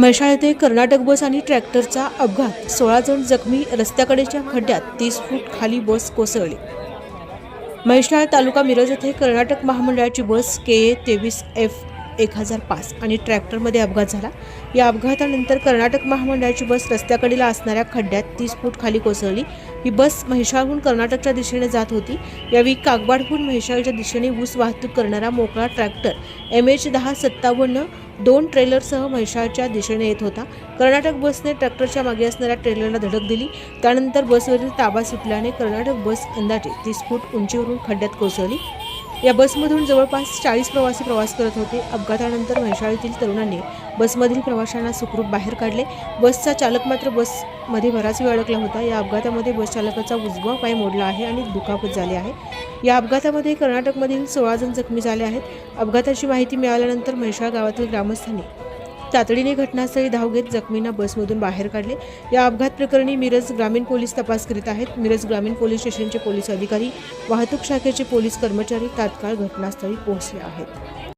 म्हैसाळ येथे कर्नाटक बस आणि ट्रॅक्टरचा अपघात. सोळा जण जखमी रस्त्याकडेच्या खड्ड्यात तीस फूट खाली बस कोसळली. म्हैसाळ तालुका मिरज येथे कर्नाटक महामंडळाची बस के ए तेवीस एफ एक हजार पाच आणि ट्रॅक्टरमध्ये अपघात झाला. या अपघातानंतर कर्नाटक महामंडळाची बस रस्त्याकडीला असणाऱ्या खड्ड्यात तीस फूट खाली कोसळली. ही बस म्हैसाळहून कर्नाटकच्या दिशेने जात होती. यावेळी कागवाडहून म्हैसाळच्या दिशेने ऊस वाहतूक करणारा मोकळा ट्रॅक्टर एम एच दहा सत्तावन्न दोन ट्रेलरसह म्हैसाळच्या दिशेने येत होता. कर्नाटक बसने ट्रॅक्टरच्या मागे असणाऱ्या ट्रेलरला धडक दिली. त्यानंतर बसवरील ताबा सुटल्याने कर्नाटक बस अंदाजे तीस फूट उंचीवरून खड्ड्यात कोसळली. या बसमधून जवळपास चाळीस प्रवासी प्रवास करत होते. अपघातानंतर म्हैसाळीतील तरुणांनी बसमधील प्रवाशांना सुखरूप बाहेर काढले. बसचा चालक मात्र बसमध्ये बराच वेळ अडकला होता. या अपघातामध्ये बस चालकाचा उजवा पाय मोडला आहे आणि दुखापत झाली आहे. या अपघातामध्ये कर्नाटकमधील सोळा जण जखमी झाले आहेत. अपघाताची माहिती मिळाल्यानंतर म्हैसाळ गावातील ग्रामस्थांनी तातडीने घटनास्थळी धाव घेत जखमींना बसमधून बाहेर काढले. या अपघात प्रकरणी मिरज ग्रामीण पोलीस तपास करीत आहेत. मिरज ग्रामीण पोलीस स्टेशनचे पोलीस अधिकारी वाहतूक शाखेचे पोलीस कर्मचारी तात्काळ घटनास्थळी पोहोचले आहेत.